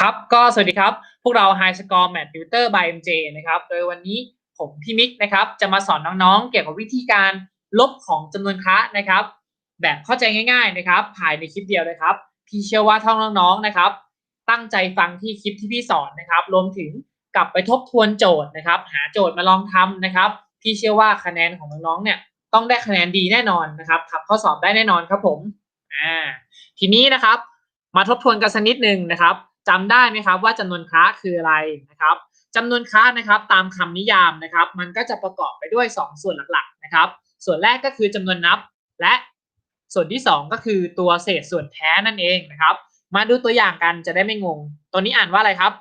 ครับ ก็สวัสดีครับ พวกเรา High Score Math Tutor by MJ นะครับ โดยวันนี้ผมพี่มิกนะครับ จะมาสอนน้องๆ เกี่ยวกับวิธีการลบของจำนวนคะนะครับ แบบเข้าใจง่าย ๆนะครับภายในคลิปเดียวเลยครับ พี่เชื่อว่าท่องน้องๆนะครับ ตั้งใจฟังที่คลิปที่พี่สอนนะครับ รวมถึงกลับไปทบทวนโจทย์นะครับ หาโจทย์มาลองทำนะครับ พี่เชื่อว่าคะแนนของน้องๆเนี่ยต้องได้คะแนนดีแน่นอนนะครับทำข้อสอบได้แน่นอนครับผมอ่าทีนี้นะครับ มาทบทวนกันสักนิดหนึ่งนะครับ จำได้ไหมครับว่าจำนวนคละคืออะไรนะครับจำนวนคละนะครับตามคำนิยามนะครับ มันก็จะประกอบไปด้วย 2 ส่วนหลักๆนะครับ ส่วนแรกก็คือจำนวนนับ และส่วนที่ 2 ก็คือตัวเศษส่วนแท้นั่นเองนะครับ มาดูตัวอย่างกันจะได้ไม่งง ตัวนี้อ่านว่าอะไรครับ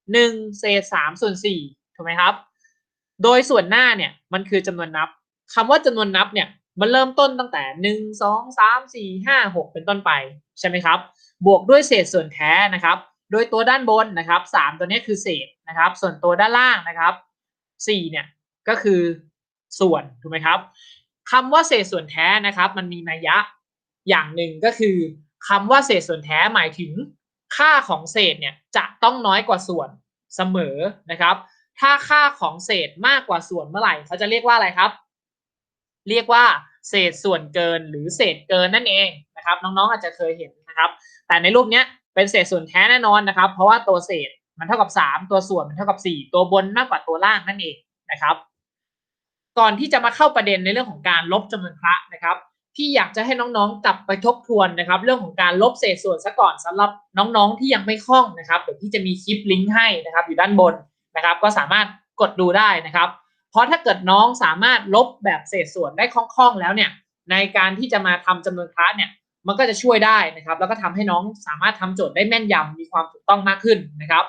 1 เศษ3ส่วน4ถูกไหมครับ โดยส่วนหน้าเนี่ยมันคือจำนวนนับคำว่าจำนวนนับเนี่ยมันเริ่มต้นตั้งแต่ 1 2 3 4 5 6 เป็นต้นไปใช่ไหมครับ บวกด้วยเศษส่วนแท้นะครับ โดยตัวด้านบนนะครับสามตัวนี้คือเศษนะครับ ส่วนตัวด้านล่างนะครับสี่เนี่ยก็คือส่วนถูกไหมครับคำว่าเศษส่วนแท้นะครับ มันมีนัยยะอย่างหนึ่งก็คือคำว่าเศษส่วนแท้หมายถึงค่าของเศษเนี่ยจะต้องน้อยกว่าส่วนเสมอนะครับ ถ้าค่าของเศษมากกว่าส่วนเมื่อไหร่เขาจะเรียกว่าอะไรครับ เรียกว่าเศษส่วนเกินหรือเศษเกินนั่นเองนะครับ น้องๆอาจจะเคยเห็นนะครับ แต่ในรูปนี้ เป็นเศษส่วนแท้แน่นอนนะครับ เพราะว่าตัวเศษมันเท่ากับ 3 ตัวส่วนมันเท่ากับ 4 ตัวบนมากกว่าตัวล่างนั่นเองนะครับ ก่อนที่จะมาเข้าประเด็นในเรื่องของการลบจำนวนคละนะครับพี่อยากจะให้น้องๆกลับไปทบทวนนะครับ เรื่องของการลบเศษส่วนซะก่อนสำหรับน้องๆที่ยังไม่คล่องนะครับเดี๋ยวพี่จะมีคลิปลิงก์ให้นะครับ อยู่ด้านบนนะครับ ก็สามารถกดดูได้นะครับ เพราะถ้าเกิดน้องสามารถลบแบบเศษส่วนได้คล่องๆแล้วเนี่ยในการที่จะมาทำจำนวนคละเนี่ย มันก็จะช่วยได้นะครับ แล้วก็ทำให้น้องสามารถทำโจทย์ได้แม่นยำมีความถูกต้องมากขึ้นนะครับ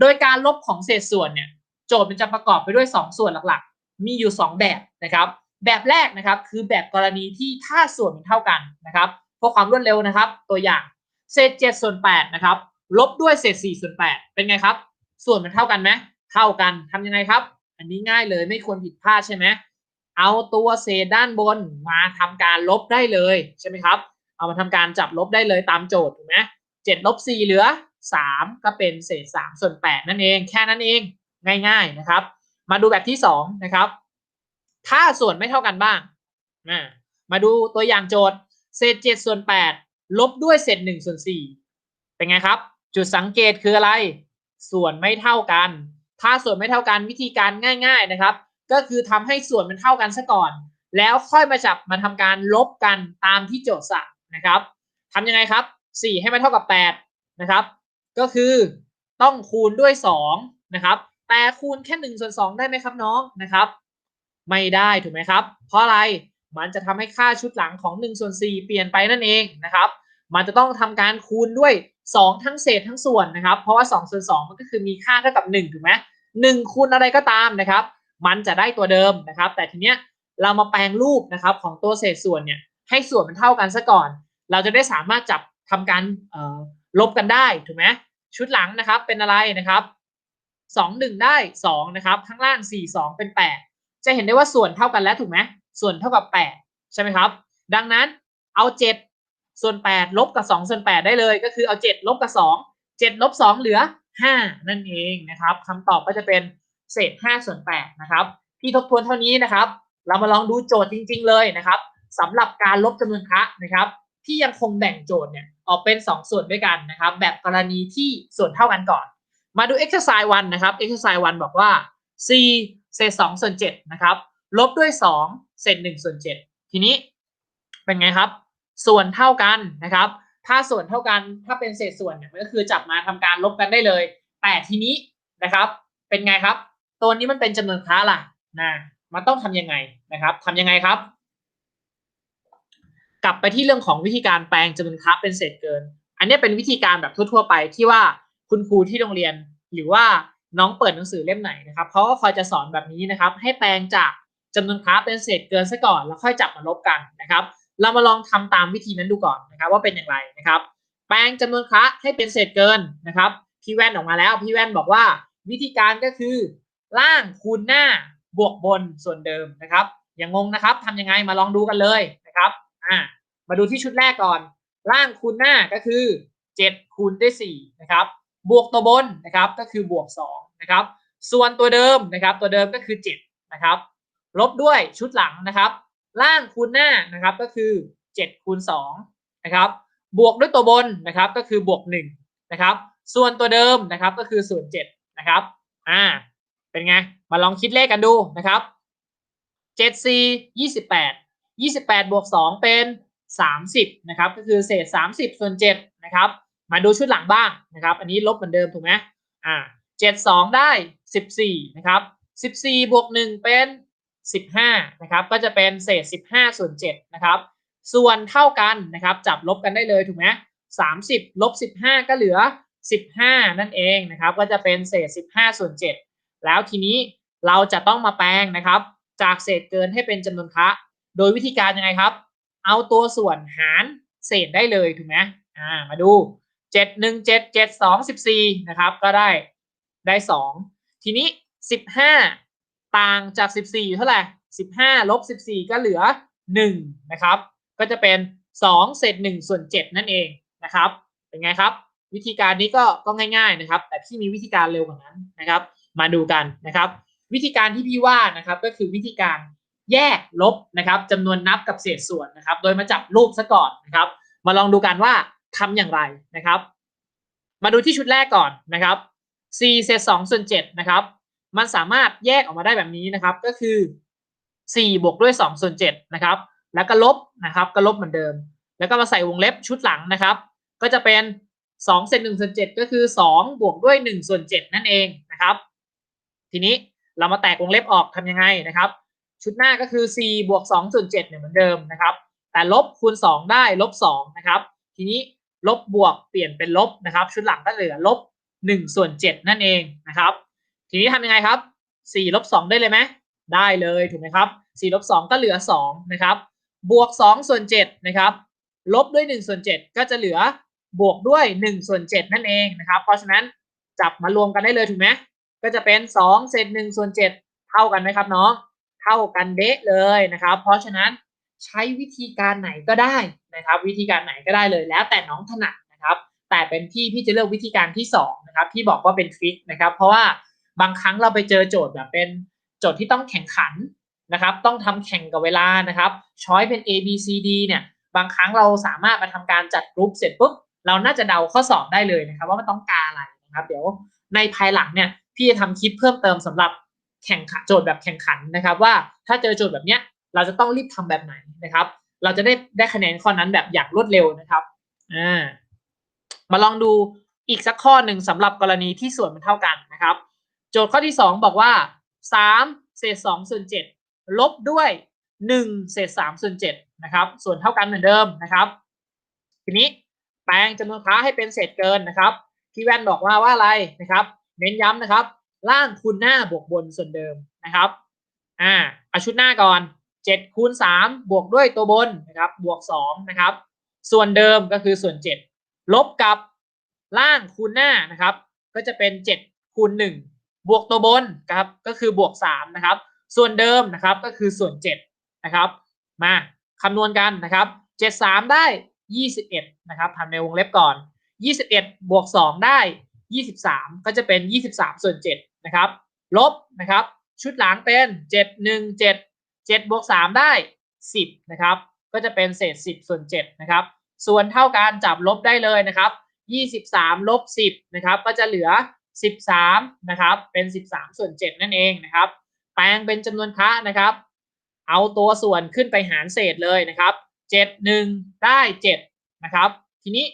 โดยการลบของเศษส่วนเนี่ยโจทย์มันจะประกอบไปด้วย 2 ส่วนหลักๆ มีอยู่ 2 แบบนะครับ แบบแรกนะครับคือแบบกรณีที่ถ้าส่วนมันเท่ากันนะครับเพื่อความรวดเร็วนะครับ ตัวอย่างเศษ7ส่วน8นะครับลบด้วยเศษ4ส่วน8เป็นไงครับ ส่วนมันเท่ากันไหมเท่ากันทำยังไงครับ อันนี้ง่ายเลยไม่ควรผิดพลาดใช่ไหมเอาตัวเศษด้านบนมาทำการลบได้เลยใช่ไหมครับ เอามาทำการจับลบได้เลยตามโจทย์ถูกไหมเจ็ดลบสี่เหลือสามก็เป็นเศษสามส่วนแปดนั่นเองแค่นั้นเองง่าย ๆนะครับ มาดูแบบที่สองนะครับถ้าส่วนไม่เท่ากันบ้างนะมาดูตัวอย่างโจทย์เศษเจ็ดส่วนแปดลบด้วยเศษหนึ่งส่วนสี่เป็นไงครับ จุดสังเกตคืออะไร ส่วนไม่เท่ากัน ถ้าส่วนไม่เท่ากันวิธีการง่าย ๆนะครับ ก็คือทำให้ส่วนมันเท่ากันซะก่อน แล้วค่อยมาจับมาทำการลบกันตามที่โจทย์สั่ง นะครับทำยังไงครับ 4 ให้มันเท่ากับ 8 นะครับ ก็คือต้องคูณด้วย 2 นะครับแต่คูณแค่ 1 ส่วน 2 ได้ไหมครับน้องนะครับ ไม่ได้ถูกไหมครับ เพราะอะไรมันจะทำให้ค่าชุดหลังของ1ส่วน4เปลี่ยนไปนั่นเองนะครับ มันจะต้องทำการคูณด้วย 2 ทั้งเศษทั้งส่วนนะครับ เพราะว่า2ส่วน2มันก็คือมีค่าเท่ากับ1ถูกไหม1คูณอะไรก็ตามนะครับ มันจะได้ตัวเดิมนะครับ แต่ทีเนี้ยเรามาแปลงรูปนะครับของตัวเศษส่วนเนี่ย ให้ส่วนมันเท่ากันซะก่อน เราจะได้สามารถจับทำการลบกันได้ถูกไหมชุดหลังนะครับเป็นอะไรนะครับสองหนึ่งได้สองนะครับข้างล่างสี่สองเป็นแปดจะเห็นได้ว่าส่วนเท่ากันแล้วถูกไหมส่วนเท่ากับแปดใช่ไหมครับ ดังนั้นเอาเจ็ดส่วนแปดลบกับสองส่วนแปดได้เลย ก็คือเอาเจ็ดลบกับสองเจ็ดลบสองเหลือห้านั่นเองนะครับคำตอบก็จะเป็นเศษห้าส่วนแปดนะครับ พี่ทบทวนเท่านี้นะครับ เรามาลองดูโจทย์จริง ๆ เลยนะครับ สำหรับการลบจำนวนคละนะครับ ที่ยังคงแบ่งโจทย์เนี่ยออกเป็น 2 ส่วนด้วยกันนะครับ แบบกรณีที่ส่วนเท่ากันก่อน มาดู exercise 1นะครับ exercise 1บอกว่า c เศษ2ส่วน7นะครับลบด้วย 2 เศษ1ส่วน7ทีนี้เป็นไงครับ ส่วนเท่ากันนะครับ ถ้าส่วนเท่ากันถ้าเป็นเศษส่วนเนี่ยมันก็คือจับมาทำการลบกันได้เลย แต่ทีนี้นะครับ เป็นไงครับ ตัวนี้มันเป็นจำนวนคละล่ะนะมันต้องทำยังไงนะครับทำยังไงครับ กลับไปที่เรื่องของวิธีการแปลงจำนวนคละเป็นเศษเกิน อันนี้เป็นวิธีการแบบทั่ว ๆ ไปที่ว่าคุณครูที่โรงเรียน หรือว่าน้องเปิดหนังสือเล่มไหนนะครับเขาก็คอยจะสอนแบบนี้นะครับ ให้แปลงจากจำนวนคละเป็นเศษเกินซะก่อน แล้วค่อยจับมาลบกันนะครับ เรามาลองทำตามวิธีนั้นดูก่อนนะครับ ว่าเป็นอย่างไรนะครับ แปลงจำนวนคละให้เป็นเศษเกินนะครับ พี่แว่นออกมาแล้ว พี่แว่นบอกว่าวิธีการก็คือ ล่างคูณหน้าบวกบนส่วนเดิมนะครับ อย่างงงนะครับทำยังไงมาลองดูกันเลยนะครับ อ่า มาดูที่ชุดแรกก่อน ล่างคูณหน้าก็คือ 7 คูณด้วย4นะครับ บวกตัวบนนะครับก็คือบวก2นะครับ ส่วนตัวเดิมนะครับ ตัวเดิมก็คือ7นะครับลบด้วยชุดหลังนะครับ ล่างคูณหน้านะครับก็คือ 7 คูณ2นะครับบวกด้วยตัวบนนะครับก็คือบวก1นะครับ ส่วนตัวเดิมนะครับก็คือส่วน7นะครับอ่าเป็นไง มาลองคิดเลขกันดูนะครับ 7 4 28 28 บวก 2 เป็น 30นะครับก็คือเศษ 30 ส่วน7นะครับมาดูชุดหลังบ้างนะครับ อันนี้ลบเหมือนเดิมถูกไหมอ่า72ได้14นะครับ14บวก1เป็น15นะครับ ก็จะเป็นเศษ15ส่วน7นะครับ ส่วนเท่ากันนะครับ จับลบกันได้เลยถูกไหม30ลบ15ก็เหลือ15นั่นเองนะครับ ก็จะเป็นเศษ15ส่วน7แล้วทีนี้เราจะต้องมาแปลงนะครับ จากเศษเกินให้เป็นจำนวนคะ โดยวิธีการยังไงครับ เอาตัวส่วนหารเศษได้เลยถูกไหมอ่ามาดู7 1 7 7 2 14นะครับ ก็ได้ได้2ทีนี้15ต่างจาก14อยู่เท่าไหร่15ลบ14ก็เหลือ1นะครับ ก็จะเป็น2เศษ1ส่วน7นั่นเองนะครับ เป็นไงครับ วิธีการนี้ก็ก็ง่าย ๆนะครับ แต่พี่มีวิธีการเร็วกว่านั้นนะครับ มาดูกันนะครับ วิธีการที่พี่ว่านะครับก็คือวิธีการ แยกลบนะครับจำนวนนับกับเศษส่วนนะครับ โดยมาจับรูปซะก่อนนะครับ มาลองดูกันว่าทำอย่างไรนะครับ มาดูที่ชุดแรกก่อนนะครับ4เศษ2ส่วน7นะครับ มันสามารถแยกออกมาได้แบบนี้นะครับ ก็คือ 4 บวกด้วย2ส่วน7นะครับ แล้วก็ลบนะครับก็ลบเหมือนเดิม แล้วก็มาใส่วงเล็บชุดหลังนะครับ ก็จะเป็น2เศษ1ส่วน7ก็คือ 2 บวกด้วย1ส่วน7นั่นเองนะครับ ทีนี้เรามาแตกวงเล็บออกทำยังไงนะครับ ชุดหน้าก็คือ4บวก2ส่วน7เนี่ยเหมือนเดิมนะครับ แต่ลบคูณ 2 ได้ลบ2นะครับ ทีนี้ลบบวกเปลี่ยนเป็นลบนะครับ ชุดหลังก็เหลือลบ1ส่วน7นั่นเองนะครับ ทีนี้ทำยังไงครับ4ลบ2ได้เลยไหมได้เลยถูกไหมครับ4ลบ2ก็เหลือ2นะครับบวก2ส่วน7นะครับลบด้วย1ส่วน7ก็จะเหลือบวกด้วย1ส่วน7นั่นเองนะครับ เพราะฉะนั้นจับมารวมกันได้เลยถูกไหมก็จะเป็น2เศษ1ส่วน7เท่ากันไหมครับน้อง เท่ากันเดะเลยนะครับ เพราะฉะนั้นใช้วิธีการไหนก็ได้นะครับ วิธีการไหนก็ได้เลย แล้วแต่น้องถนัดนะครับ แต่เป็นพี่พี่จะเลือกวิธีการที่2นะครับที่บอกว่าเป็นฟิกนะครับ เพราะว่าบางครั้งเราไปเจอโจทย์แบบเป็นโจทย์ที่ต้องแข่งขันนะครับ ต้องทำแข่งกับเวลานะครับช้อยเป็น A B C D เนี่ยบางครั้งเราสามารถมาทำการจัดกรุ๊ปเสร็จปุ๊บเราน่าจะเดาข้อสอบได้เลยนะครับ ว่ามันต้องการอะไรนะครับ เดี๋ยวในภายหลังเนี่ยพี่จะทำคลิปเพิ่มเติมสำหรับ แข่งขันโจทย์แบบแข่งขันนะครับ ว่าถ้าเจอโจทย์แบบเนี้ยเราจะต้องรีบทำแบบไหนนะครับ เราจะได้ได้คะแนนข้อนั้นแบบอย่างรวดเร็วนะครับอ่ามาลองดูอีกสักข้อหนึ่งสำหรับกรณีที่ส่วนมันเท่ากันนะครับ โจทย์ข้อที่ 2 บอกว่า 3 เศษ2ส่วน7ลบด้วย1เศษ3ส่วน7นะครับส่วนเท่ากันเหมือนเดิมนะครับ ทีนี้แปลงจำนวนค้าให้เป็นเศษเกินนะครับพี่แว่นบอกว่าว่าอะไรนะครับ เน้นย้ำนะครับ ล่างคูณหน้าบวกบนส่วนเดิมนะครับอ่าเอาชุดหน้าก่อน7คูณ3บวกด้วยตัวบนนะครับบวก2นะครับส่วนเดิมก็คือส่วน 7 ลบกับล่างคูณหน้านะครับ ก็จะเป็น 7คูณ1บวกตัวบนครับก็คือบวก3นะครับส่วนเดิมนะครับก็คือส่วน7นะครับมาคำนวณกันนะครับ73 ได้ 21นะครับทำในวงเล็บก่อน 21บวก2ได้ 23 ก็จะเป็น 23 ส่วน7นะครับ ลบนะครับ ชุดหลังเป็น 7 1 7 7บวก3ได้ 10นะครับก็จะเป็นเศษ 10 ส่วน7นะครับ ส่วนเท่ากันจับลบได้เลยนะครับ 23 ลบ 10นะครับก็จะเหลือ 13นะครับเป็น 13 ส่วน 7 นั่นเองนะครับ แปลงเป็นจำนวนคะนะครับ เอาตัวส่วนขึ้นไปหารเศษเลยนะครับ 7 1 ได้ 7 นะครับ ทีนี้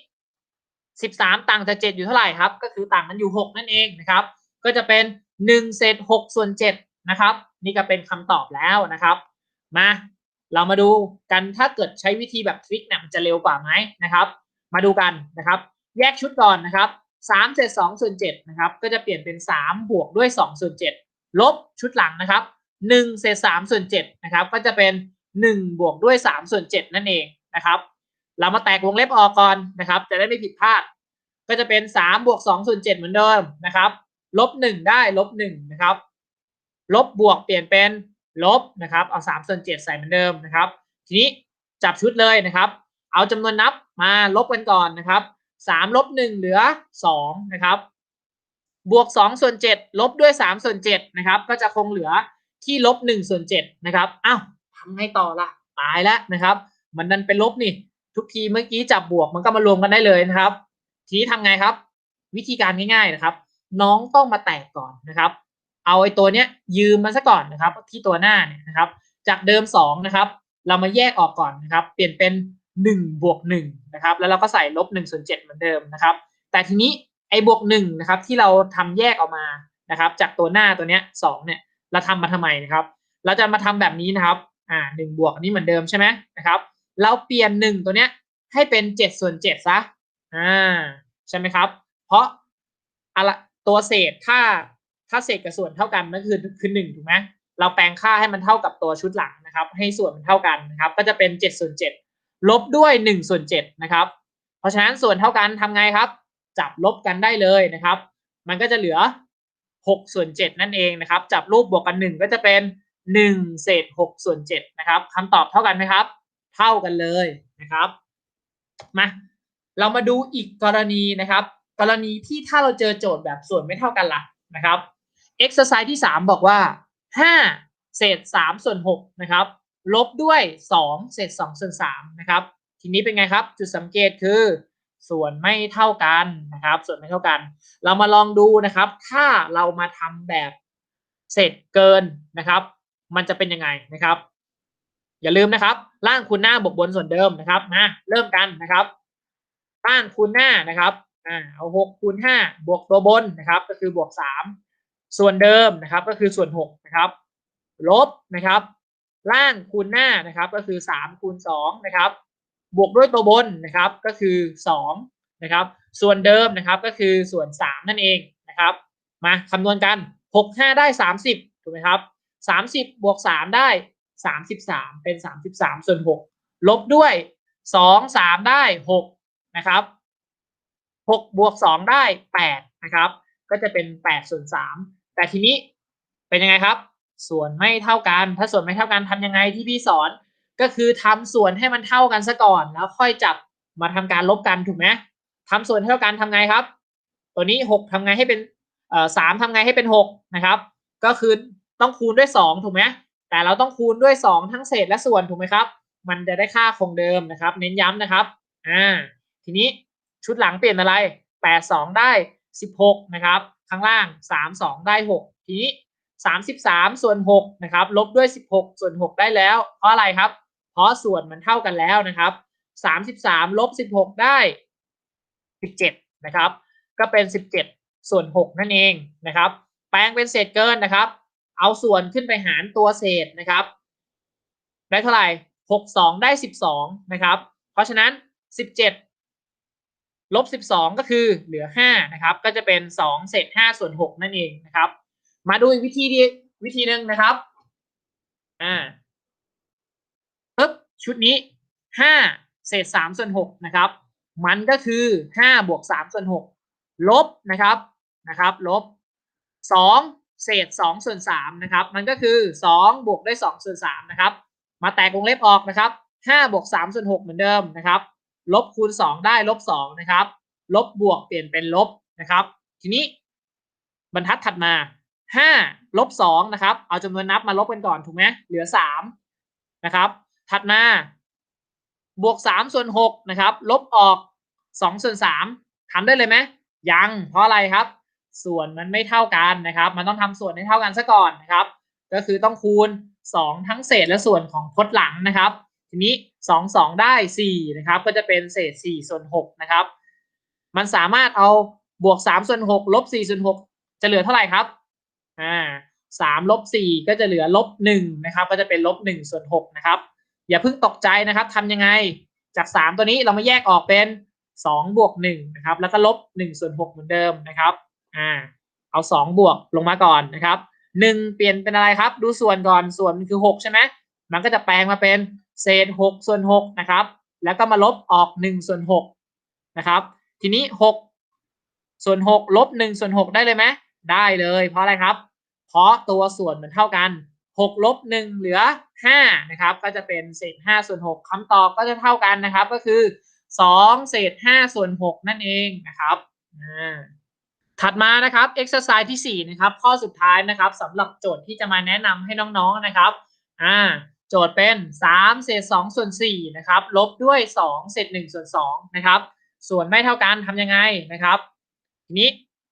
13 ต่างจาก 7 อยู่เท่าไหร่ครับ ก็คือต่างกันอยู่ 6 นั่นเองนะครับ ก็จะเป็น1เศษ6ส่วน7นะครับ นี่ก็เป็นคำตอบแล้วนะครับ มาเรามาดูกันถ้าเกิดใช้วิธีแบบทริคเนี่ยมันจะเร็วกว่าไหมนะครับ มาดูกันนะครับ แยกชุดก่อนนะครับ3เศษ2ส่วน7นะครับ ก็จะเปลี่ยนเป็น 3 บวกด้วย2ส่วน7ลบชุดหลังนะครับ1เศษ3ส่วน7นะครับ ก็จะเป็น 1 บวกด้วย3ส่วน7นั่นเองนะครับ เรามาแตกวงเล็บออกก่อนนะครับ จะได้ไม่ผิดพลาด ก็จะเป็น3บวก2ส่วน7เหมือนเดิมนะครับลบ1ได้ลบ1นะครับ ลบบวกเปลี่ยนเป็นลบนะครับ เอา3ส่วน7ใส่เหมือนเดิมนะครับ ทีนี้จับชุดเลยนะครับ เอาจำนวนนับมาลบกันก่อนนะครับ3ลบ1เหลือ2นะครับ บวกสองส่วนเจ็ดลบด้วยสามส่วนเจ็ดนะครับ ก็จะคงเหลือที่ลบหนึ่งส่วนเจ็ดนะครับอ้าวทำไงต่อล่ะ ตายแล้วนะครับ มันดันเป็นลบนี่ ทุกทีเมื่อกี้จับบวกมันก็มารวมกันได้เลยนะครับ ทีนี้ทำไงครับ วิธีการง่ายๆนะครับ น้องต้องมาแตกก่อนนะครับ เอาไอ้ตัวเนี้ยยืมมาซะก่อนนะครับ ที่ตัวหน้าเนี่ยนะครับ จากเดิม2นะครับ เรามาแยกออกก่อนนะครับ เปลี่ยนเป็น1บวก1นะครับ แล้วเราก็ใส่ลบ1ส่วน7เหมือนเดิมนะครับ แต่ทีนี้ไอ้บวก1นะครับ ที่เราทำแยกออกมานะครับ จากตัวหน้าตัวเนี้ย2เนี่ยเราทำมาทำไมนะครับ เราจะมาทำแบบนี้นะครับ อ่า1บวกนนี้เหมือนเดิมใช่ไหมนะครับ เราเปลี่ยน1ตัวเนี้ยให้เป็น7ส่วน7ซะอ่าใช่ไหมครับ เพราะอะไรตัวเศษถ้าถ้าเศษกับส่วนเท่ากันนั่นคือคือหนึ่งถูกไหมเราแปลงค่าให้มันเท่ากับตัวชุดหลังนะครับ ให้ส่วนมันเท่ากันนะครับ ก็จะเป็น7ส่วน7ลบด้วย1ส่วน7นะครับ เพราะฉะนั้นส่วนเท่ากันทำไงครับ จับลบกันได้เลยนะครับ มันก็จะเหลือ6ส่วน7นั่นเองนะครับ จับรูปบวกกัน1ก็จะเป็น1เศษ6ส่วน7นะครับคำตอบเท่ากันไหมครับ เท่ากันเลยนะครับมาเรามาดูอีกกรณีนะครับ กรณีที่ถ้าเราเจอโจทย์แบบส่วนไม่เท่ากันละนะครับ exercise ที่ 3 บอกว่า 5 เศษ 3 ส่วน 6 นะครับ ลบด้วย 2 เศษ 2 ส่วน 3 นะครับ ทีนี้เป็นไงครับ จุดสังเกตคือ ส่วนไม่เท่ากันนะครับ ส่วนไม่เท่ากัน เรามาลองดูนะครับ ถ้าเรามาทำแบบเศษเกินนะครับ มันจะเป็นยังไงนะครับ อย่าลืมนะครับ ล่างคูณหน้าบวกบนส่วนเดิมนะครับมาเริ่มกันนะครับล่างคูณหน้านะครับอ่าเอาหกคูณห้าบวกตัวบนนะครับ ก็คือบวกสามส่วนเดิมนะครับ ก็คือส่วนหกนะครับ ลบนะครับ ล่างคูณหน้านะครับ ก็คือสามคูณสองนะครับ บวกด้วยตัวบนนะครับ ก็คือสองนะครับ ส่วนเดิมนะครับก็คือส่วนสามนั่นเองนะครับ มาคำนวณกันหกห้าได้สามสิบถูกไหมครับสามสิบบวกสามได้ สามสิบสามเป็นสามสิบสามส่วนหกลบด้วยสองสามได้หกนะครับหกบวกสองได้แปดนะครับ ก็จะเป็นแปดส่วนสามแต่ทีนี้เป็นยังไงครับ ส่วนไม่เท่ากัน ถ้าส่วนไม่เท่ากันทำยังไงที่พี่สอนก็คือทำส่วนให้มันเท่ากันซะก่อน แล้วค่อยจับมาทำการลบกันถูกไหมทำส่วนเท่ากันทำไงครับ ตัวนี้หกทำไงให้เป็นเอ่อสามทำไงให้เป็นหกนะครับ ก็คือต้องคูณด้วยสองถูกไหม แต่เราต้องคูณด้วยสองทั้งเศษและส่วนถูกไหมครับ มันจะได้ค่าคงเดิมนะครับ เน้นย้ำนะครับอ่าทีนี้ชุดหลังเปลี่ยนอะไรแปดสองได้สิบหกนะครับ ข้างล่างสามสองได้หกทีนี้สามสิบสามส่วนหกนะครับ ลบด้วยสิบหกส่วนหกได้แล้ว เพราะอะไรครับ เพราะส่วนมันเท่ากันแล้วนะครับสามสิบสามลบสิบหกได้สิบเจ็ดนะครับ ก็เป็นสิบเจ็ดส่วนหกนั่นเองนะครับ แปลงเป็นเศษเกินนะครับ เอาส่วนขึ้นไปหารตัวเศษนะครับ ได้เท่าไหร่หกสองได้สิบสองนะครับ เพราะฉะนั้นสิบเจ็ดลบสิบสองก็คือเหลือห้านะครับ ก็จะเป็นสองเศษห้าส่วนหกนั่นเองนะครับ มาดูอีกวิธีดีวิธีหนึ่งนะครับอ่าปึ๊บชุดนี้ห้าเศษสามส่วนหกนะครับ มันก็คือห้าบวกสามส่วนหกลบนะครับนะครับ ลบสอง เศษสองส่วนสามนะครับ มันก็คือสองบวกด้วยสองส่วนสามนะครับ มาแตกวงเล็บออกนะครับห้าบวกสามส่วนหกเหมือนเดิมนะครับ ลบคูณสองได้ลบสองนะครับ ลบบวกเปลี่ยนเป็นลบนะครับ ทีนี้บรรทัดถัดมาห้าลบสองนะครับ เอาจำนวนนับมาลบกันก่อนถูกไหมเหลือสามนะครับ ถัดมา บวกสามส่วนหกนะครับ ลบออกสองส่วนสามทำได้เลยไหมยัง เพราะอะไรครับ ส่วนมันไม่เท่ากันนะครับ มันต้องทำส่วนให้เท่ากันซะก่อนนะครับ ก็คือต้องคูณสองทั้งเศษและส่วนของพจน์หลังนะครับ ทีนี้สองสองได้สี่นะครับ ก็จะเป็นเศษสี่ส่วนหกนะครับ มันสามารถเอาบวกสามส่วนหกลบสี่ส่วนหกจะเหลือเท่าไหร่ครับอ่าสามลบสี่ก็จะเหลือลบหนึ่งนะครับ ก็จะเป็นลบหนึ่งส่วนหกนะครับ อย่าเพิ่งตกใจนะครับทำยังไงจากสามตัวนี้เรามาแยกออกเป็นสองบวกหนึ่งนะครับ แล้วก็ลบหนึ่งส่วนหกเหมือนเดิมนะครับ อ่าเอาสองบวกลงมาก่อนนะครับหนึ่งเปลี่ยนเป็นอะไรครับ ดูส่วนก่อนส่วนคือหกใช่ไหมมันก็จะแปลงมาเป็นเศษหกส่วนหกนะครับ แล้วก็มาลบออกหนึ่งส่วนหกนะครับ ทีนี้หกส่วนหกลบหนึ่งส่วนหกได้เลยไหมได้เลย เพราะอะไรครับ เพราะตัวส่วนมันเท่ากันหกลบหนึ่งเหลือห้านะครับ ก็จะเป็นเศษห้าส่วนหกคำตอบก็จะเท่ากันนะครับ ก็คือสองเศษห้าส่วนหกนั่นเองนะครับอ่า ถัดมานะครับ exercise ที่ 4 นะครับ ข้อสุดท้ายนะครับสำหรับโจทย์ที่จะมาแนะนำให้น้องๆนะครับอ่าโจทย์เป็น 3 เศษ 2 ส่วน4นะครับ ลบด้วย 2 เศษ 1 ส่วน2นะครับ ส่วนไม่เท่ากันทำยังไงนะครับ ทีนี้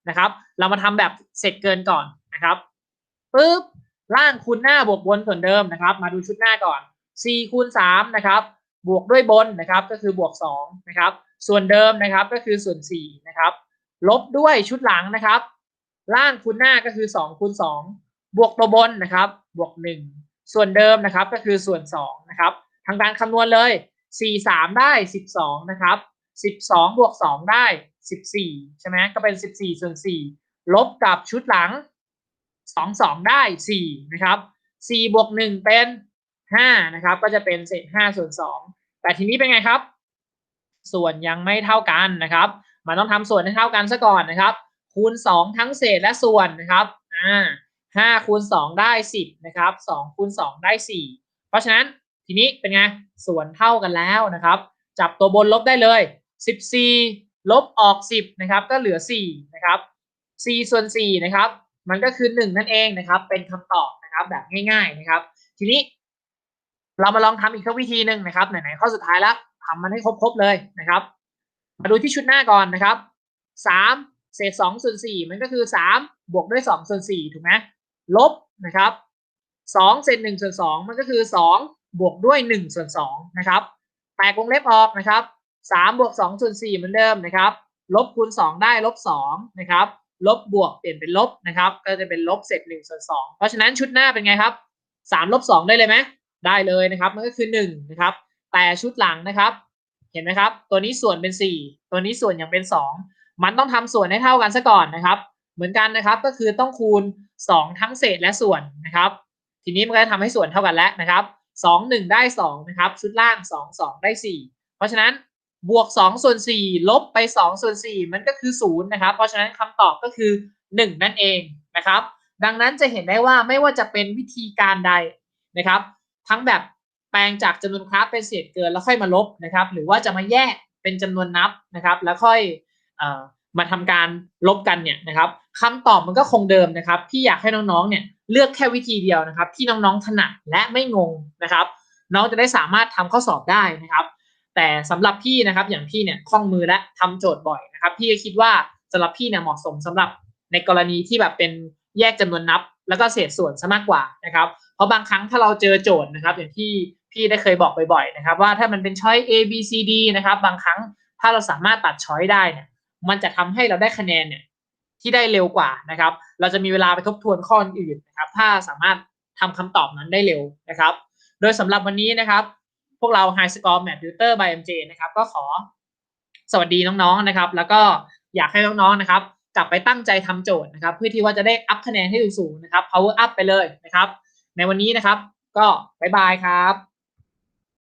นะครับ เรามาทำแบบเสร็จเกินก่อนนะครับปึ๊บล่างคูณหน้าบวกบนส่วนเดิมนะครับ มาดูชุดหน้าก่อน 4 คูณ3นะครับ บวกด้วยบนนะครับ ก็คือบวก2นะครับ ส่วนเดิมนะครับก็คือส่วน4นะครับ ลบด้วยชุดหลังนะครับ ล่างคูณหน้าก็คือ2คูณ2บวกตัวบนนะครับ บวก 1 ส่วนเดิมนะครับก็คือส่วน2นะครับทางการคำนวณเลย 4 3 ได้ 12 นะครับ 12 บวก 2 ได้ 14 ใช่ไหมก็เป็น 14 ส่วน 4 ลบกับชุดหลัง 2 2 ได้ 4 นะครับ 4 บวก 1 เป็น 5 นะครับ ก็จะเป็นเศษ5ส่วน 2 แต่ทีนี้เป็นไงครับ ส่วนยังไม่เท่ากันนะครับ มันต้องทำส่วนให้เท่ากันซะก่อนนะครับ คูณ 2 ทั้งเศษและส่วนนะครับอ่า5คูณ 2 ได้ 10นะครับ2คูณ 2 ได้ 4 เพราะฉะนั้นทีนี้เป็นไงส่วนเท่ากันแล้วนะครับ จับตัวบนลบได้เลย 14 ลบออก 10นะครับก็เหลือ4นะครับ4ส่วน4นะครับมันก็คือ 1 นั่นเองนะครับ เป็นคำตอบนะครับแบบง่าย ๆนะครับ ทีนี้เรามาลองทำอีกสักวิธีหนึ่งนะครับไหนๆข้อสุดท้ายแล้วทำมันให้ครบๆเลยนะครับ มาดูที่ชุดหน้าก่อนนะครับ3เศษ2ส่วน4มันก็คือ3บวกด้วย2ส่วน4ถูกไหมลบนะครับ2เศษ1ส่วน2มันก็คือ2บวกด้วย1ส่วน2นะครับแตกวงเล็บออกนะครับ3บวก2ส่วน4เหมือนเดิมนะครับลบคูณ2ได้ลบ2นะครับลบบวกเปลี่ยนเป็นลบนะครับก็จะเป็นลบเศษ1ส่วน2เพราะฉะนั้นชุดหน้าเป็นไงครับ3ลบ2ได้เลยไหมได้เลยนะครับมันก็คือ1นะครับแต่ชุดหลังนะครับ เห็นไหมครับ ตัวนี้ส่วนเป็น 4 ตัวนี้ส่วนยังเป็น 2 มันต้องทำส่วนให้เท่ากันซะก่อนนะครับ เหมือนกันนะครับก็คือต้องคูณ 2 ทั้งเศษและส่วนนะครับ ทีนี้มันก็จะทำให้ส่วนเท่ากันแล้วนะครับ 2 1 ได้ 2 นะครับ ชุดล่าง 2 2 ได้ 4 เพราะฉะนั้นบวก 2 ส่วน 4 ลบไป 2 ส่วน 4 มันก็คือ 0 นะครับ เพราะฉะนั้นคำตอบก็คือ 1 นั่นเองนะครับ ดังนั้นจะเห็นได้ว่าไม่ว่าจะเป็นวิธีการใดนะครับ ทั้งแบบ แปลงจากจำนวนคลาสเป็นเศษเกินแล้วค่อยมาลบนะครับ หรือว่าจะมาแยกเป็นจำนวนนับนะครับ แล้วค่อยเอ่อมาทำการลบกันเนี่ยนะครับคำตอบมันก็คงเดิมนะครับที่อยากให้น้องๆเนี่ยเลือกแค่วิธีเดียวนะครับ ที่น้องๆถนัดและไม่งงนะครับ น้องจะได้สามารถทำข้อสอบได้นะครับ แต่สำหรับพี่นะครับอย่างพี่เนี่ยคล่องมือและทำโจทย์บ่อยนะครับ พี่ก็คิดว่าสำหรับพี่เนี่ยเหมาะสมสำหรับในกรณีที่แบบเป็นแยกจำนวนนับ แล้วก็เศษส่วนซะมากกว่านะครับ เพราะบางครั้งถ้าเราเจอโจทย์นะครับ อย่างที่ พี่ได้เคยบอกบ่อยๆนะครับ ว่าถ้ามันเป็นช้อย A B C D นะครับ บางครั้งถ้าเราสามารถตัดช้อยได้เนี่ยมันจะทำให้เราได้คะแนนเนี่ยที่ได้เร็วกว่านะครับ เราจะมีเวลาไปทบทวนข้ออื่นนะครับ ถ้าสามารถทำคำตอบนั้นได้เร็วนะครับ โดยสำหรับวันนี้นะครับ พวกเรา High Score Math Tutor by MJ นะครับ ก็ขอสวัสดีน้องๆนะครับ แล้วก็อยากให้น้องๆนะครับ กลับไปตั้งใจทำโจทย์นะครับ เพื่อที่ว่าจะได้อัพคะแนนให้สูงๆนะครับ power up ไปเลยนะครับ ในวันนี้นะครับ ก็บ๊ายบายครับ